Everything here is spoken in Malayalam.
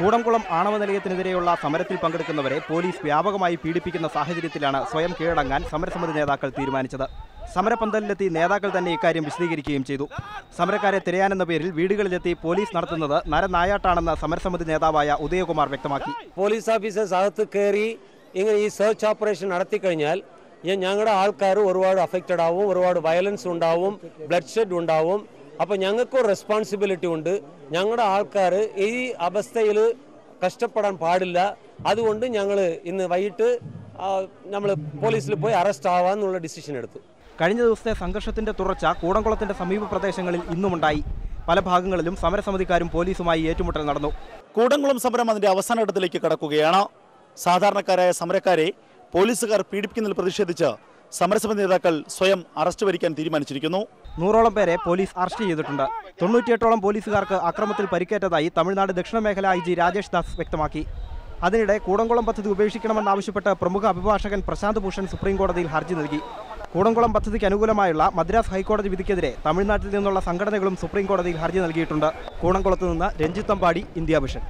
കൂടംകുളം ആണവ നിലയത്തിനെതിരെയുള്ള സമരത്തിൽ പങ്കെടുക്കുന്നവരെ പോലീസ് വ്യാപകമായി പീഡിപ്പിക്കുന്ന സാഹചര്യത്തിലാണ് സ്വയം കീഴടങ്ങാൻ സമരസമിതി നേതാക്കൾ തീരുമാനിച്ചത്. സമരപന്തലിലെത്തി നേതാക്കൾ തന്നെ ഇക്കാര്യം വിശദീകരിക്കുകയും ചെയ്തു. സമരക്കാരെ തിരയാനെന്ന പേരിൽ വീടുകളിലെത്തി പോലീസ് നടത്തുന്നത് നരനായാട്ടാണെന്ന് സമരസമിതി നേതാവായ ഉദയകുമാർ വ്യക്തമാക്കി. പോലീസ് ഓഫീസേഴ്സ് അകത്ത് കയറി ഇങ്ങനെ ഈ സെർച്ച് ഓപ്പറേഷൻ നടത്തി കഴിഞ്ഞാൽ ഞങ്ങളുടെ ആൾക്കാർ ഒരുപാട് അഫക്റ്റഡ് ആവും ഒരുപാട് വയലൻസ് ഉണ്ടാവും ബ്ലഡ് ഷെഡ് ഉണ്ടാവും. അപ്പോൾ ഞങ്ങൾക്ക് റെസ്പോൺസിബിലിറ്റി ഉണ്ട്. ഞങ്ങളുടെ ആൾക്കാർ ഈ അവസ്ഥയിൽ കഷ്ടപ്പെടാൻ പാടില്ല. അതുകൊണ്ട് ഞങ്ങൾ ഇന്ന് വൈകിട്ട് നമ്മൾ പോലീസിൽ പോയി അറസ്റ്റ് ആവാന്നുള്ള ഡിസിഷൻ എടുത്തു. കഴിഞ്ഞ ദിവസത്തെ സംഘർഷത്തിന്റെ തുടർച്ച കൂടംകുളത്തിന്റെ സമീപ പ്രദേശങ്ങളിൽ ഇന്നുമുണ്ടായി. പല ഭാഗങ്ങളിലും സമരസമിതിക്കാരും പോലീസുമായി ഏറ്റുമുട്ടൽ നടന്നു. കൂടംകുളം സമരം അതിന്റെ അവസാന ഘട്ടത്തിലേക്ക് കടക്കുകയാണ്. സാധാരണക്കാരായ സമരക്കാരെ പോലീസുകാർ പീഡിപ്പിക്കുന്നതിൽ പ്രതിഷേധിച്ച് സമരസമിതി നേതാക്കൾ സ്വയം അറസ്റ്റ് വരിക്കാൻ തീരുമാനിച്ചിരിക്കുന്നു. നൂറോളം പേരെ പോലീസ് അറസ്റ്റ് ചെയ്തിട്ടുണ്ട്. തൊണ്ണൂറ്റിയെട്ടോളം പോലീസുകാർക്ക് അക്രമത്തിൽ പരിക്കേറ്റതായി തമിഴ്നാട് ദക്ഷിണ മേഖല ഐ ജി രാജേഷ് ദാസ് വ്യക്തമാക്കി. അതിനിടെ കൂടംകുളം പദ്ധതി ഉപേക്ഷിക്കണമെന്നാവശ്യപ്പെട്ട് പ്രമുഖ അഭിഭാഷകൻ പ്രശാന്ത് ഭൂഷൺ സുപ്രീം കോടതിയിൽ ഹർജി നൽകി. കൂടംകുളം പദ്ധതിക്ക് അനുകൂലമായുള്ള മദ്രാസ് ഹൈക്കോടതി വിധിക്കെതിരെ തമിഴ്നാട്ടിൽ നിന്നുള്ള സംഘടനകളും സുപ്രീംകോടതിയിൽ ഹർജി നൽകിയിട്ടുണ്ട്. കൂടംകുളത്ത് നിന്ന് രഞ്ജിത്ത് ഇന്ത്യാ ഇന്ത്യ വിഷൻ.